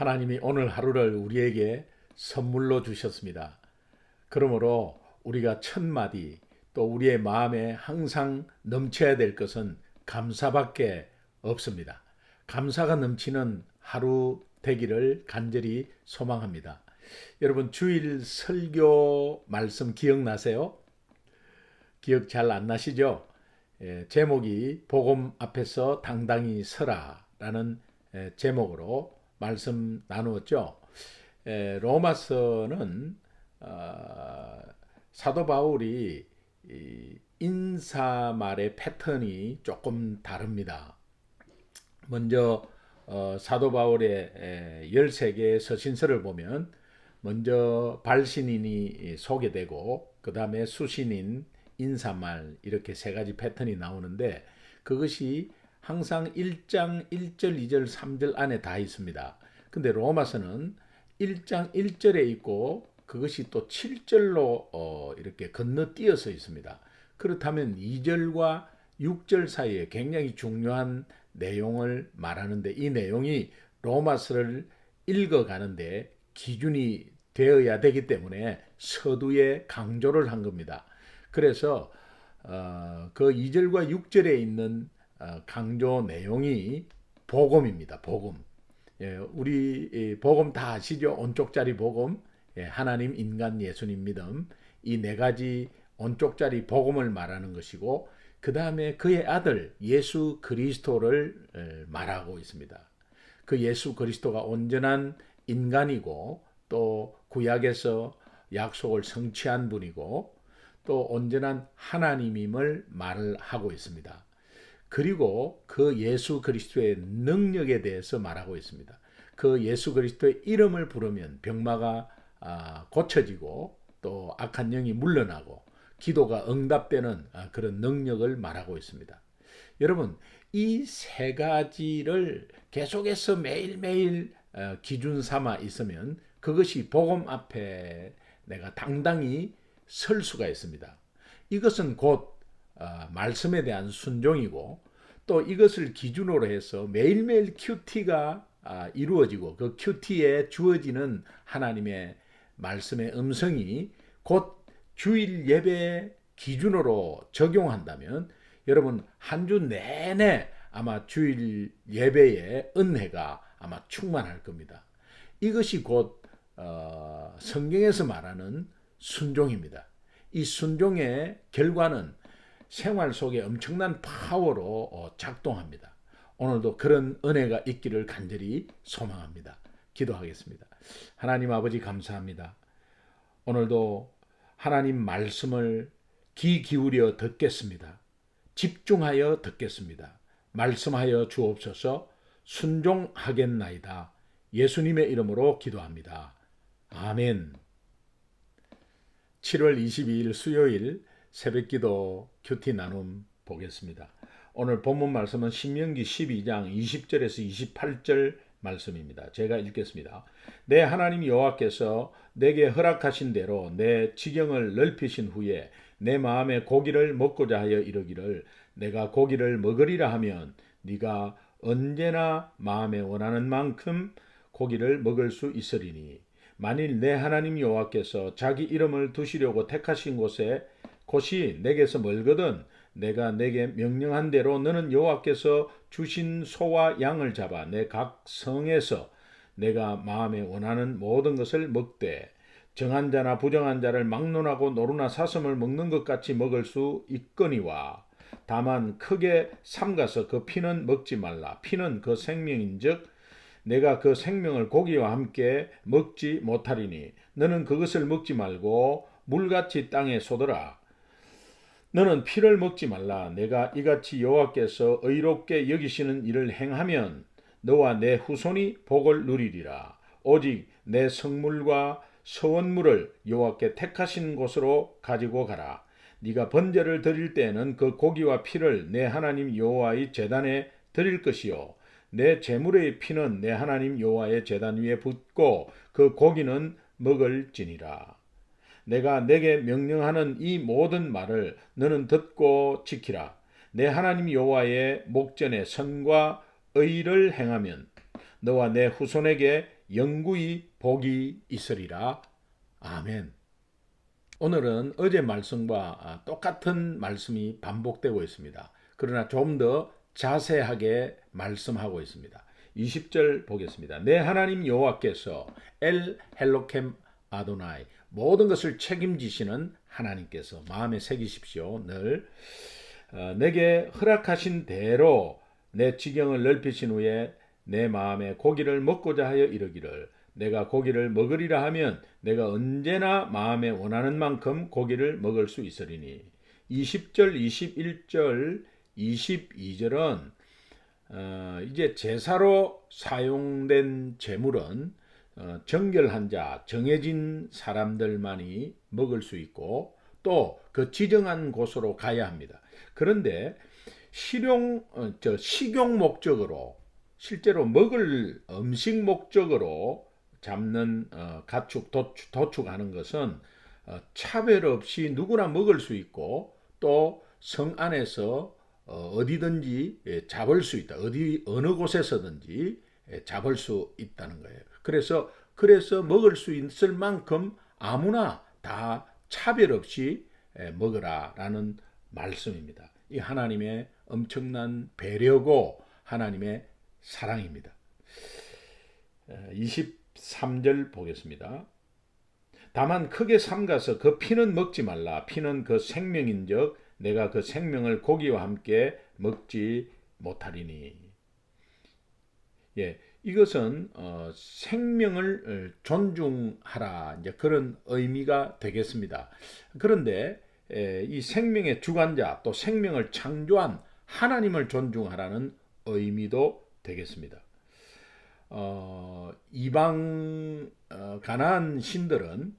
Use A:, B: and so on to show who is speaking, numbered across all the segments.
A: 하나님이 오늘 하루를 우리에게 선물로 주셨습니다. 그러므로 우리가 첫 마디 또 우리의 마음에 항상 넘쳐야 될 것은 감사밖에 없습니다. 감사가 넘치는 하루 되기를 간절히 소망합니다. 여러분 주일 설교 말씀 기억나세요? 기억 잘 안 나시죠? 예, 제목이 복음 앞에서 당당히 서라라는 예, 제목으로 말씀 나누었죠. 예, 로마서는 어, 사도 바울이 인사말의 패턴이 조금 다릅니다. 먼저 어, 사도 바울의 13개의 서신서를 보면 먼저 발신인이 소개되고 그 다음에 수신인 인사말 이렇게 세 가지 패턴이 나오는데 그것이 항상 1장 1절, 2절, 3절 안에 다 있습니다. 근데 로마서는 1장 1절에 있고 그것이 또 7절로 어 이렇게 건너뛰어서 있습니다. 그렇다면 2절과 6절 사이에 굉장히 중요한 내용을 말하는데 이 내용이 로마서를 읽어가는데 기준이 되어야 되기 때문에 서두에 강조를 한 겁니다. 그래서 어, 그 2절과 6절에 있는 어, 강조 내용이 복음입니다. 복음. 예, 우리 복음 다 아시죠? 온쪽짜리 복음, 예, 하나님, 인간, 예수님 믿음 이 네 가지 온쪽짜리 복음을 말하는 것이고 그 다음에 그의 아들 예수 그리스도를 말하고 있습니다. 그 예수 그리스도가 온전한 인간이고 또 구약에서 약속을 성취한 분이고 또 온전한 하나님임을 말을 하고 있습니다. 그리고 그 예수 그리스도의 능력에 대해서 말하고 있습니다. 그 예수 그리스도의 이름을 부르면 병마가 아, 고쳐지고 또 악한 영이 물러나고 기도가 응답되는 아, 그런 능력을 말하고 있습니다. 여러분, 이 세 가지를 계속해서 매일매일 어, 기준 삼아 있으면 그것이 복음 앞에 내가 당당히 설 수가 있습니다. 이것은 곧 어, 말씀에 대한 순종이고 또 이것을 기준으로 해서 매일매일 큐티가 아, 이루어지고 그 큐티에 주어지는 하나님의 말씀의 음성이 곧 주일 예배 기준으로 적용한다면 여러분 한 주 내내 아마 주일 예배의 은혜가 아마 충만할 겁니다. 이것이 곧 어, 성경에서 말하는 순종입니다. 이 순종의 결과는 생활 속에 엄청난 파워로 어, 작동합니다. 오늘도 그런 은혜가 있기를 간절히 소망합니다. 기도하겠습니다. 하나님 아버지 감사합니다. 오늘도 하나님 말씀을 귀 기울여 듣겠습니다. 집중하여 듣겠습니다. 말씀하여 주옵소서 순종하겠나이다. 예수님의 이름으로 기도합니다. 아멘. 7월 22일 수요일 새벽기도 큐티 나눔 보겠습니다. 오늘 본문 말씀은 신명기 12장 20절에서 28절 말씀입니다. 제가 읽겠습니다. 내 하나님 여호와께서 내게 허락하신 대로 내 지경을 넓히신 후에 내 마음에 고기를 먹고자 하여 이르기를 내가 고기를 먹으리라 하면 네가 언제나 마음에 원하는 만큼 고기를 먹을 수 있으리니 만일 내 하나님 여호와께서 자기 이름을 두시려고 택하신 곳에 곳이 내게서 멀거든 내가 내게 명령한 대로 너는 여호와께서 주신 소와 양을 잡아 내 각 성에서 내가 마음에 원하는 모든 것을 먹되 정한 자나 부정한 자를 막론하고 노루나 사슴을 먹는 것 같이 먹을 수 있거니와 다만 크게 삼가서 그 피는 먹지 말라. 피는 그 생명인즉 내가 그 생명을 고기와 함께 먹지 못하리니 너는 그것을 먹지 말고 물같이 땅에 쏟으라 너는 피를 먹지 말라. 내가 이같이 여호와께서 의롭게 여기시는 일을 행하면 너와 내 후손이 복을 누리리라. 오직 내 성물과 서원물을 여호와께 택하신 곳으로 가지고 가라. 네가 번제를 드릴 때에는 그 고기와 피를 내 하나님 여호와의 제단에 드릴 것이요 내 제물의 피는 내 하나님 여호와의 제단 위에 붓고 그 고기는 먹을지니라. 내가 내게 명령하는 이 모든 말을 너는 듣고 지키라. 내 하나님 여호와의 목전에 선과 의를 행하면 너와 내 후손에게 영구히 복이 있으리라. 아멘. 오늘은 어제 말씀과 아, 똑같은 말씀이 반복되고 있습니다. 그러나 좀 더 자세하게 말씀하고 있습니다. 20절 보겠습니다. 내 하나님 여호와께서 엘 헬로캠 아도나이 모든 것을 책임지시는 하나님께서 마음에 새기십시오. 늘 어, 내게 허락하신 대로 내 지경을 넓히신 후에 내 마음에 고기를 먹고자 하여 이르기를 내가 고기를 먹으리라 하면 내가 언제나 마음에 원하는 만큼 고기를 먹을 수 있으리니 20절, 21절, 22절은 어, 이제 제사로 사용된 제물은 어, 정결한 자, 정해진 사람들만이 먹을 수 있고 또 그 지정한 곳으로 가야 합니다. 그런데 실용, 어, 저 식용 목적으로 실제로 먹을 음식 목적으로 잡는 어, 가축 도축, 도축하는 것은 어, 차별 없이 누구나 먹을 수 있고 또 성 안에서 어, 어디든지 예, 잡을 수 있다. 어디 어느 곳에서든지 예, 잡을 수 있다는 거예요. 그래서 그래서 먹을 수 있을 만큼 아무나 다 차별 없이 예, 먹으라라는 말씀입니다. 이 하나님의 엄청난 배려고 하나님의 사랑입니다. 23절 보겠습니다. 다만 크게 삼가서 그 피는 먹지 말라. 피는 그 생명인즉 내가 그 생명을 고기와 함께 먹지 못하리니. 예, 이것은 어, 생명을 존중하라 이제 그런 의미가 되겠습니다. 그런데 에, 이 생명의 주관자 또 생명을 창조한 하나님을 존중하라는 의미도 되겠습니다. 어, 이방 어, 가나안 신들은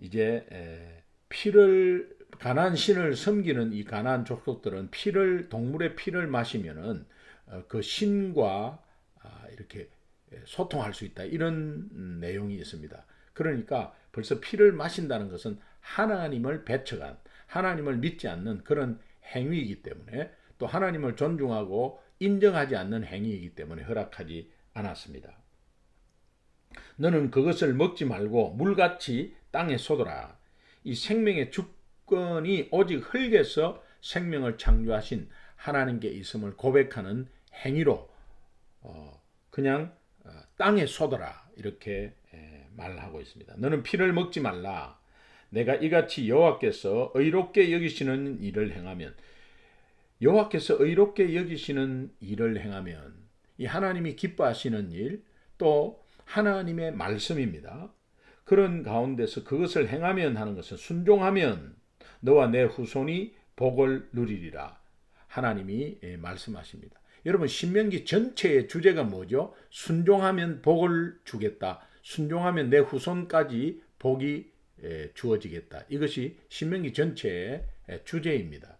A: 이제 에, 피를 가나안 신을 섬기는 이 가나안 족속들은 피를 동물의 피를 마시면은 어, 그 신과 아, 이렇게 소통할 수 있다 이런 내용이 있습니다. 그러니까 벌써 피를 마신다는 것은 하나님을 배척한 하나님을 믿지 않는 그런 행위이기 때문에 또 하나님을 존중하고 인정하지 않는 행위이기 때문에 허락하지 않았습니다. 너는 그것을 먹지 말고 물같이 땅에 쏟아라. 이 생명의 주권이 오직 흙에서 생명을 창조하신 하나님께 있음을 고백하는 행위로 어, 그냥 어, 땅에 쏟아라 이렇게 말하고 있습니다. 너는 피를 먹지 말라. 내가 이같이 여호와께서 의롭게 여기시는 일을 행하면 여호와께서 의롭게 여기시는 일을 행하면 이 하나님이 기뻐하시는 일 또 하나님의 말씀입니다. 그런 가운데서 그것을 행하면 하는 것은 순종하면 너와 내 후손이 복을 누리리라. 하나님이 말씀하십니다. 여러분 신명기 전체의 주제가 뭐죠? 순종하면 복을 주겠다. 순종하면 내 후손까지 복이 주어지겠다. 이것이 신명기 전체의 주제입니다.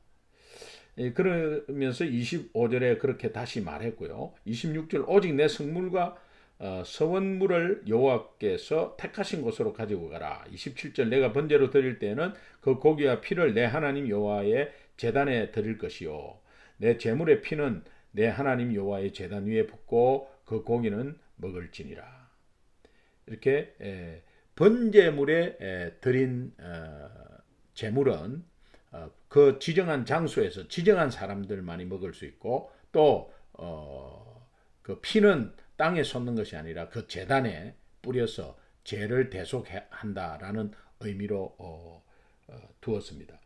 A: 그러면서 25절에 그렇게 다시 말했고요. 26절 오직 내 성물과 어, 서원물을 여호와께서 택하신 곳으로 가지고 가라. 27절 내가 번제로 드릴 때는 그 고기와 피를 내 하나님 여호와의 제단에 드릴 것이요. 내 제물의 피는 내 하나님 여호와의 제단 위에 붓고 그 고기는 먹을지니라. 이렇게 에, 번제물에 에, 드린 어, 제물은 어, 그 지정한 장소에서 지정한 사람들만이 먹을 수 있고 또 어, 그 피는 땅에 솟는 것이 아니라 그 재단에 뿌려서 죄를 대속한다라는 의미로 어, 어, 두었습니다.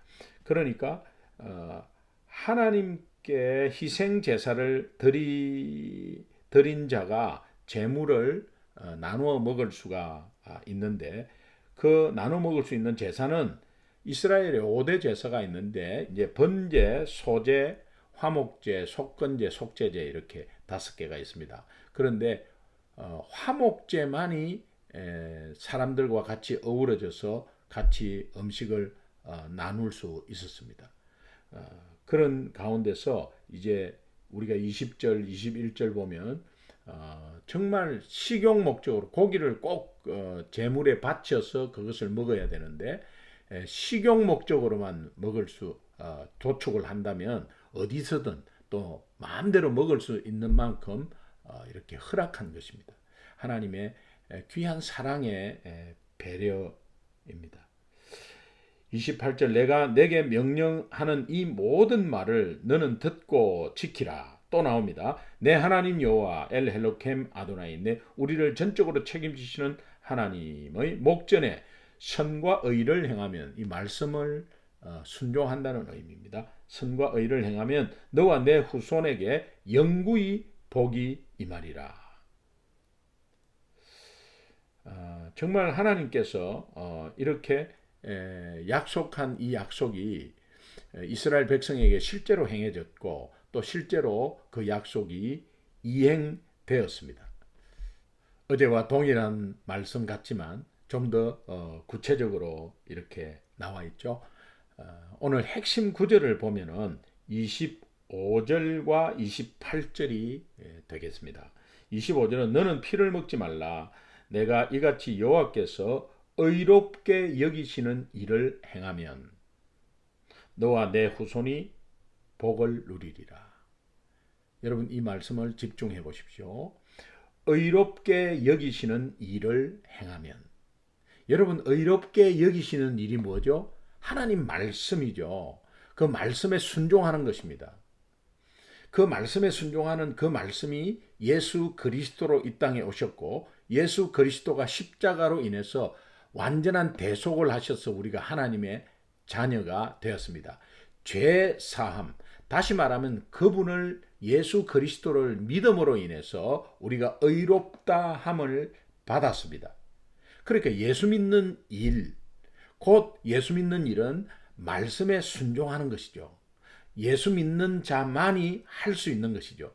A: 그러니까 어, 하나님 께 희생 제사를 드리, 드린 자가 제물을 어, 나누어 먹을 수가 아, 있는데 그 나눠 먹을 수 있는 제사는 이스라엘에 5대 제사가 있는데 이제 번제, 소제, 화목제, 속건제, 속제제 이렇게 다섯 개가 있습니다. 그런데 어, 화목제만이 에, 사람들과 같이 어우러져서 같이 음식을 어, 나눌 수 있었습니다. 어, 그런 가운데서 이제 우리가 20절, 21절 보면 어, 정말 식용 목적으로 고기를 꼭 어, 제물에 바쳐서 그것을 먹어야 되는데 식용 목적으로만 먹을 수 어, 도축을 한다면 어디서든 또 마음대로 먹을 수 있는 만큼 어, 이렇게 허락한 것입니다. 하나님의 귀한 사랑의 배려입니다. 28절 내가 내게 명령하는 이 모든 말을 너는 듣고 지키라. 또 나옵니다. 내 하나님 여호와 엘 헬로캠 아도나이 내 우리를 전적으로 책임지시는 하나님의 목전에 선과 의를 행하면 이 말씀을 어, 순종한다는 의미입니다. 선과 의를 행하면 너와 내 후손에게 영구히 복이 임하리라. 어, 정말 하나님께서 어, 이렇게 약속한 이 약속이 이스라엘 백성에게 실제로 행해졌고 또 실제로 그 약속이 이행되었습니다. 어제와 동일한 말씀 같지만 좀더 어, 구체적으로 이렇게 나와 있죠. 어, 오늘 핵심 구절을 보면은 25절과 28절이 예, 되겠습니다. 25절은 너는 피를 먹지 말라. 내가 이같이 여호와께서 의롭게 여기시는 일을 행하면 너와 내 후손이 복을 누리리라. 여러분 이 말씀을 집중해 보십시오. 의롭게 여기시는 일을 행하면 여러분 의롭게 여기시는 일이 뭐죠? 하나님 말씀이죠. 그 말씀에 순종하는 것입니다. 그 말씀에 순종하는 그 말씀이 예수 그리스도로 이 땅에 오셨고 예수 그리스도가 십자가로 인해서 완전한 대속을 하셔서 우리가 하나님의 자녀가 되었습니다. 죄 사함. 다시 말하면 그분을 예수 그리스도를 믿음으로 인해서 우리가 의롭다 함을 받았습니다. 그러니까 예수 믿는 일, 곧 예수 믿는 일은 말씀에 순종하는 것이죠. 예수 믿는 자만이 할 수 있는 것이죠.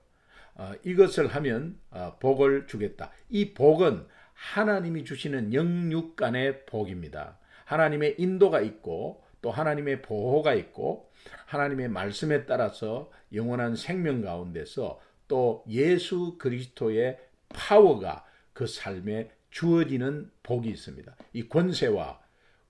A: 어, 이것을 하면 어, 복을 주겠다. 이 복은 하나님이 주시는 영육간의 복입니다. 하나님의 인도가 있고 또 하나님의 보호가 있고 하나님의 말씀에 따라서 영원한 생명 가운데서 또 예수 그리스도의 파워가 그 삶에 주어지는 복이 있습니다. 이 권세와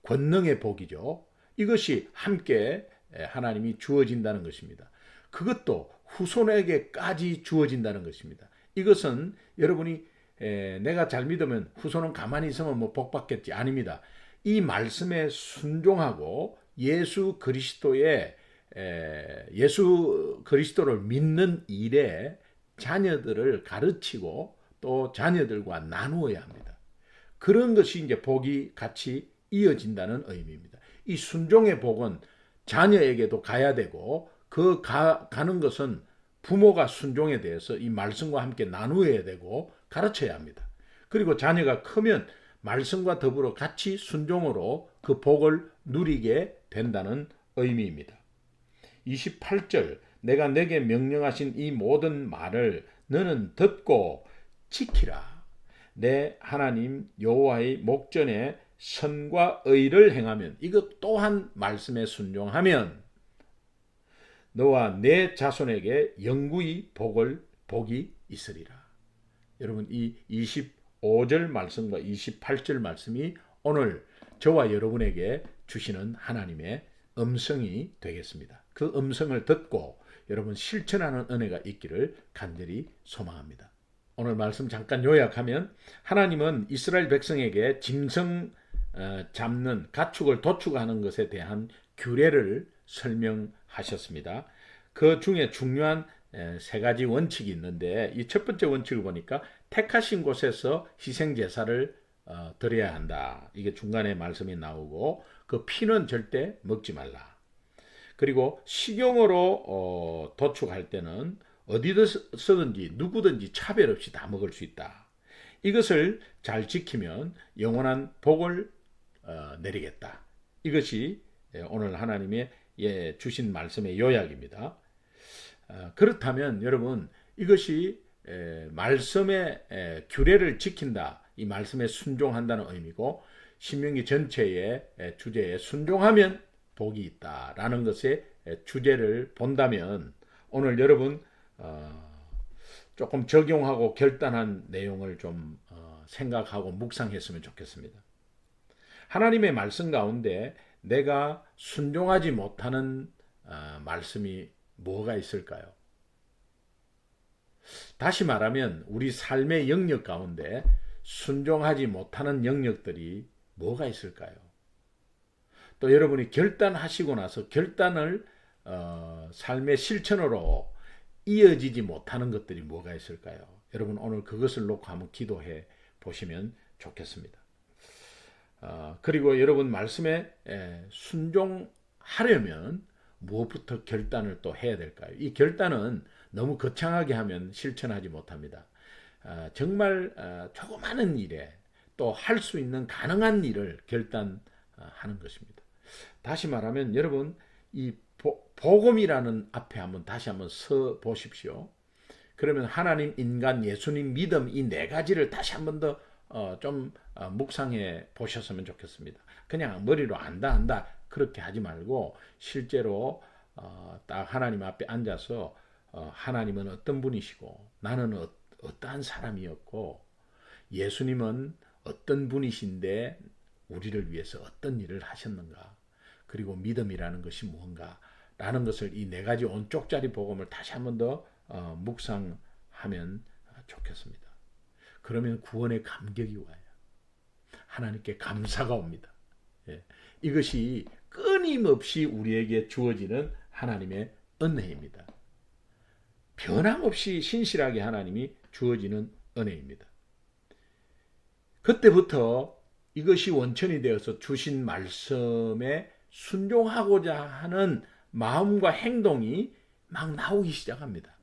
A: 권능의 복이죠. 이것이 함께 하나님이 주어진다는 것입니다. 그것도 후손에게까지 주어진다는 것입니다. 이것은 여러분이 내가 잘 믿으면 후손은 가만히 있으면 뭐 복 받겠지 아닙니다. 이 말씀에 순종하고 예수 그리스도의 예수 그리스도를 믿는 일에 자녀들을 가르치고 또 자녀들과 나누어야 합니다. 그런 것이 이제 복이 같이 이어진다는 의미입니다. 이 순종의 복은 자녀에게도 가야 되고 그 가, 가는 것은 부모가 순종에 대해서 이 말씀과 함께 나누어야 되고 가르쳐야 합니다. 그리고 자녀가 크면 말씀과 더불어 같이 순종으로 그 복을 누리게 된다는 의미입니다. 28절 내가 내게 명령하신 이 모든 말을 너는 듣고 지키라. 내 하나님 여호와의 목전에 선과 의를 행하면 이것 또한 말씀에 순종하면 너와 내 자손에게 영구히 복을 복이 있으리라. 여러분 이 25절 말씀과 28절 말씀이 오늘 저와 여러분에게 주시는 하나님의 음성이 되겠습니다. 그 음성을 듣고 여러분 실천하는 은혜가 있기를 간절히 소망합니다. 오늘 말씀 잠깐 요약하면 하나님은 이스라엘 백성에게 짐승 어, 잡는 가축을 도축하는 것에 대한 규례를 설명하셨습니다. 그 중에 중요한 세 가지 원칙이 있는데 이 첫 번째 원칙을 보니까 택하신 곳에서 희생 제사를 어, 드려야 한다. 이게 중간에 말씀이 나오고 그 피는 절대 먹지 말라. 그리고 식용으로 어, 도축할 때는 어디서든지 누구든지 차별 없이 다 먹을 수 있다. 이것을 잘 지키면 영원한 복을 어, 내리겠다. 이것이 예, 오늘 하나님의 예, 주신 말씀의 요약입니다. 어, 그렇다면 여러분 이것이 에, 말씀의 에, 규례를 지킨다. 이 말씀에 순종한다는 의미고 신명기 전체의 에, 주제에 순종하면 복이 있다라는 것의 주제를 본다면 오늘 여러분 어, 조금 적용하고 결단한 내용을 좀 어, 생각하고 묵상했으면 좋겠습니다. 하나님의 말씀 가운데 내가 순종하지 못하는 어, 말씀이 뭐가 있을까요? 다시 말하면 우리 삶의 영역 가운데 순종하지 못하는 영역들이 뭐가 있을까요? 또 여러분이 결단하시고 나서 결단을 어, 삶의 실천으로 이어지지 못하는 것들이 뭐가 있을까요? 여러분 오늘 그것을 놓고 한번 기도해 보시면 좋겠습니다. 어, 그리고 여러분 말씀에 에, 순종하려면 무엇부터 결단을 또 해야 될까요? 이 결단은 너무 거창하게 하면 실천하지 못합니다. 어, 정말 어, 조그마한 일에 또 할 수 있는 가능한 일을 결단하는 것입니다. 다시 말하면 여러분 이 보, 복음이라는 앞에 한번 다시 한번 서 보십시오. 그러면 하나님, 인간, 예수님, 믿음 이 네 가지를 다시 한번 더 어, 좀 어, 묵상해 보셨으면 좋겠습니다. 그냥 머리로 안다 안다 그렇게 하지 말고 실제로 어, 딱 하나님 앞에 앉아서 어, 하나님은 어떤 분이시고 나는 어, 어떠한 사람이었고 예수님은 어떤 분이신데 우리를 위해서 어떤 일을 하셨는가 그리고 믿음이라는 것이 무언가 라는 것을 이 네 가지 온쪽짜리 복음을 다시 한 번 더 어, 묵상하면 좋겠습니다. 그러면 구원의 감격이 와요. 하나님께 감사가 옵니다. 예. 이것이 끊임없이 우리에게 주어지는 하나님의 은혜입니다. 변함없이 신실하게 하나님이 주어지는 은혜입니다. 그때부터 이것이 원천이 되어서 주신 말씀에 순종하고자 하는 마음과 행동이 막 나오기 시작합니다.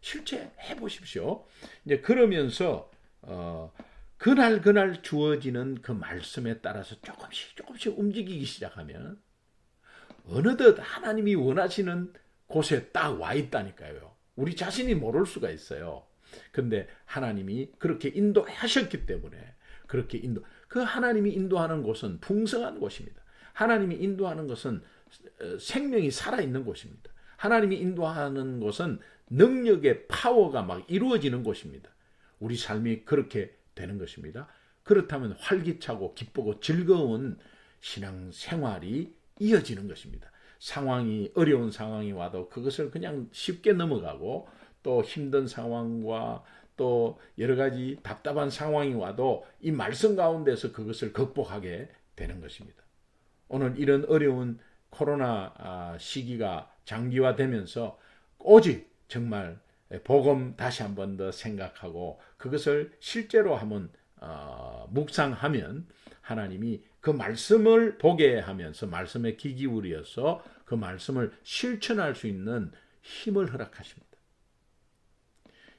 A: 실제 해보십시오. 이제 그러면서 어, 그날 그날 주어지는 그 말씀에 따라서 조금씩 조금씩 움직이기 시작하면 어느덧 하나님이 원하시는 곳에 딱 와 있다니까요. 우리 자신이 모를 수가 있어요. 근데 하나님이 그렇게 인도하셨기 때문에 그렇게 인도 그 하나님이 인도하는 곳은 풍성한 곳입니다. 하나님이 인도하는 것은 어, 생명이 살아 있는 곳입니다. 하나님이 인도하는 곳은 능력의 파워가 막 이루어지는 곳입니다. 우리 삶이 그렇게 되는 것입니다. 그렇다면 활기차고 기쁘고 즐거운 신앙 생활이 이어지는 것입니다. 상황이 어려운 상황이 와도 그것을 그냥 쉽게 넘어가고 또 힘든 상황과 또 여러 가지 답답한 상황이 와도 이 말씀 가운데서 그것을 극복하게 되는 것입니다. 오늘 이런 어려운 코로나 아, 시기가 장기화되면서 오직 정말 복음 다시 한 번 더 생각하고 그것을 실제로 한번 어, 묵상하면 하나님이 그 말씀을 보게 하면서 말씀에 귀 기울여서 그 말씀을 실천할 수 있는 힘을 허락하십니다.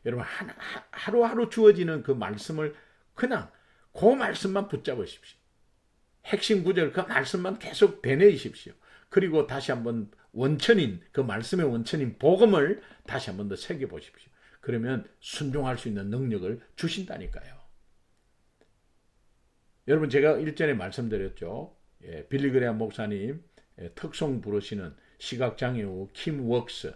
A: 여러분 하루하루 주어지는 그 말씀을 그냥 그 말씀만 붙잡으십시오. 핵심 구절 그 말씀만 계속 되뇌이십시오. 그리고 다시 한번 원천인 그 말씀의 원천인 복음을 다시 한번 더 새겨 보십시오. 그러면 순종할 수 있는 능력을 주신다니까요. 여러분 제가 일전에 말씀드렸죠. 예, 빌리 그레아 목사님 예, 특송 부르시는 시각장애우 킴 웍스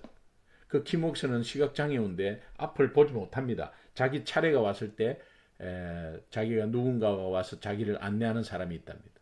A: 그 키목스는 시각장애인데 앞을 보지 못합니다. 자기 차례가 왔을 때 에, 자기가 누군가가 와서 자기를 안내하는 사람이 있답니다.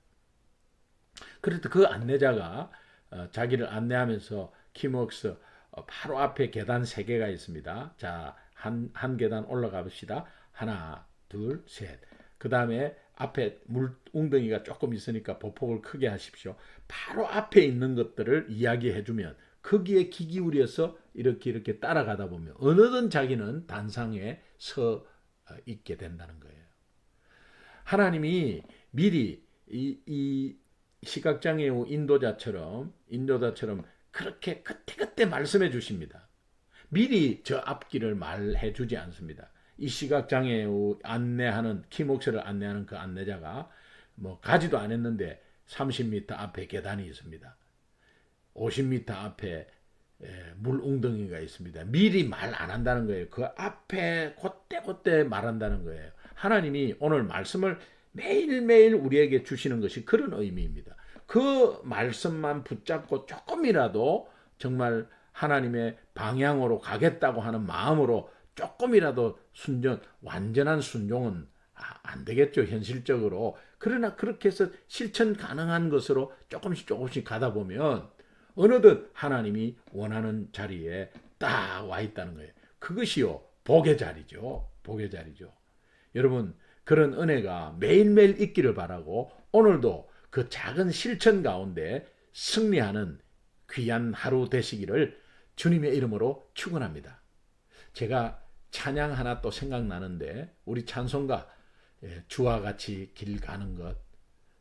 A: 그래도 그 안내자가 어, 자기를 안내하면서 키목스 어, 바로 앞에 계단 세 개가 있습니다. 자, 한, 한 계단 올라가 봅시다. 하나, 둘, 셋. 그 다음에 앞에 물 웅덩이가 조금 있으니까 보폭을 크게 하십시오. 바로 앞에 있는 것들을 이야기해 주면 거기에 귀 기울여서 이렇게 이렇게 따라가다 보면 어느덧 자기는 단상에 서 어, 있게 된다는 거예요. 하나님이 미리 이, 이 시각장애 인도자처럼 인도자처럼 그렇게 그때그때 말씀해 주십니다. 미리 저 앞길을 말해 주지 않습니다. 이 시각장애 안내하는 키목스를 안내하는 그 안내자가 뭐 가지도 않았는데 30m 앞에 계단이 있습니다. 50m 앞에 물 웅덩이가 있습니다. 미리 말 안 한다는 거예요. 그 앞에 그때그때 말한다는 거예요. 하나님이 오늘 말씀을 매일매일 우리에게 주시는 것이 그런 의미입니다. 그 말씀만 붙잡고 조금이라도 정말 하나님의 방향으로 가겠다고 하는 마음으로 조금이라도 순종, 완전한 순종은 아, 안 되겠죠, 현실적으로. 그러나 그렇게 해서 실천 가능한 것으로 조금씩 조금씩 가다 보면 어느덧 하나님이 원하는 자리에 딱 와 있다는 거예요. 그것이요, 복의 자리죠. 복의 자리죠. 여러분, 그런 은혜가 매일매일 있기를 바라고 오늘도 그 작은 실천 가운데 승리하는 귀한 하루 되시기를 주님의 이름으로 축원합니다. 제가 찬양 하나 또 생각나는데 우리 찬송가 예, 주와 같이 길 가는 것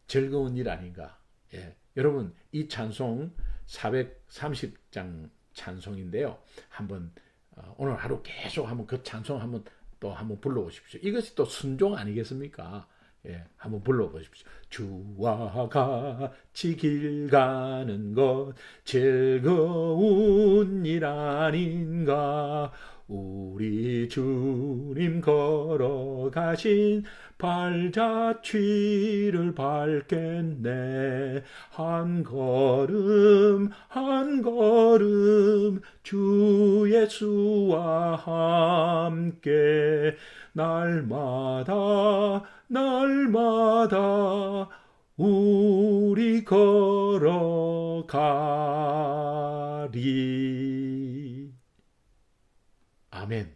A: 즐거운 일 아닌가? 예, 여러분 이 찬송 430장 찬송인데요. 한번 어, 오늘 하루 계속 한번 그 찬송 한번 또 한번 불러보십시오. 이것이 또 순종 아니겠습니까? 예, 한번 불러보십시오. 주와 같이 길 가는 것 즐거운 일 아닌가? 우리 주님 걸어가신 발자취를 밟겠네. 한 걸음, 한 걸음, 주 예수와 함께, 날마다, 날마다, 우리 걸어가리. 아멘.